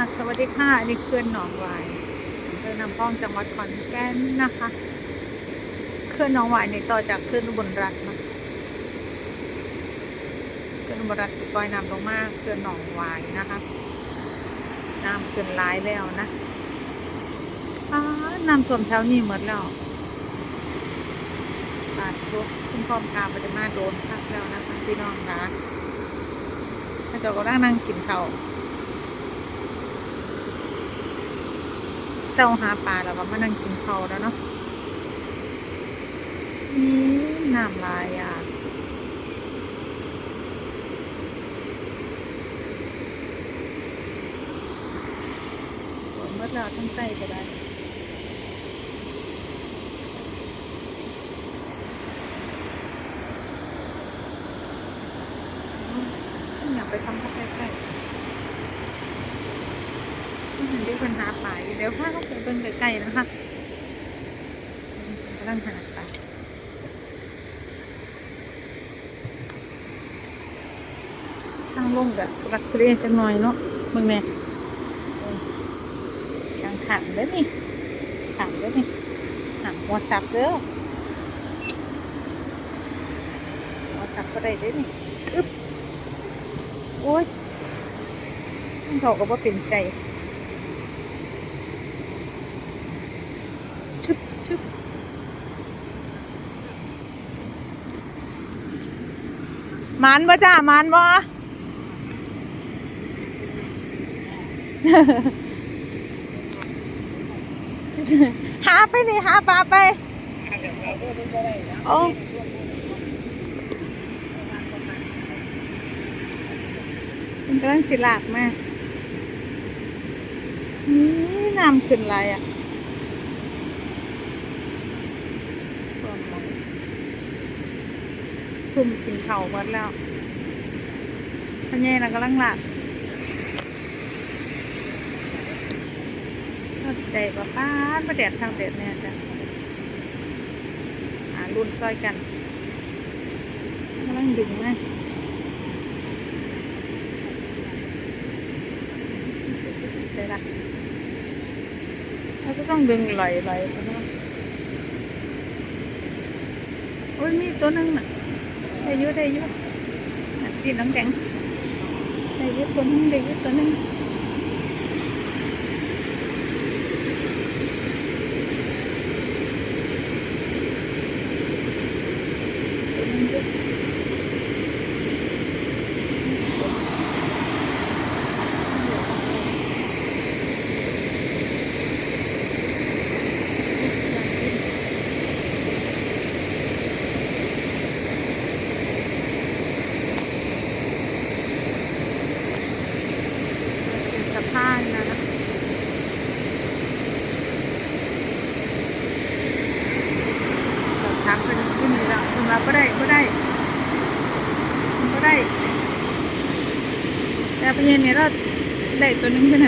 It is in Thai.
ค่ะ สวัสดีค่ะอันนี่เขื่อนหนองหวายอำเภอนำพองจังหวัดขอนแก่นนะคะเขื่อนหนองหวายในต่อจากเขื่อนอุบลรัตน์นะเขื่อนอุบลรัตน์ปล่อยน้ำลงมาเขื่อนหนองหวายนะคะน้ำเกินร้ายแล้วนะอ้าน้ำท่วมแถวนี้หมดแล้วบาดทุกคุณพร้อมกาปฏิมาโดนพักแล้วนะคะพี่น้องคะถ้าเจ้าก็นั่งนั่งกินข้าว เจ้าหาปลาแล้วก็มานั่งกินข้าวแล้วเนาะนี่น้ำลายอะมื่อเราทั้งใจก็ได้อยากไปทำข้าวใกล้ๆ ไม่เห็นได้คนหาป่าอยู่เดี๋ยวพาเขาไปเบิ่งไกลๆนะคะกำลังหาป่าทางลงแบบรักเรียนจังหน่อยเนาะมึงแม่เออยังขังเด้อนี่ขังเด้อนี่ขังหัวสับเด้อหัวสับก็ได้เด้นี่อึ๊บโอ้ยเขาก็บ่เป็นใจ ชุบชุบมันบ่จ้ามันบ่หาไปนี่หาปลาไปโอ้มันกำลังสิลากมานี่น้ำขึ้นไรอะ ต้นไม้ ซุ่มกินเข่าวหมดแล้วพ่อแย่นะกำลังหลับก็ใจป้าป้าดประเด็ดทางเด็ดเนี่ยจ้ะหารุ่นซอยกันกำลังดึงนะเดี๋ยวละเราก็ต้องดึงไหลไหลนะโอ้ยมีตัวหนึงน่ะ อยุ่ได้อยุ่น่ะกินน้ำแข็งได้อยุ่ตัวหนึงได้อยุ่ตัวหนึงตัวหนึ่งเด้อเป็นสะพานนะนะสอบถามเป็นที่นี่แล้วคุณมาก็ ได้ก็ได้ก็ได้ แต่เย็นเนี่ยเราได้ตัวนึงใช่ไหม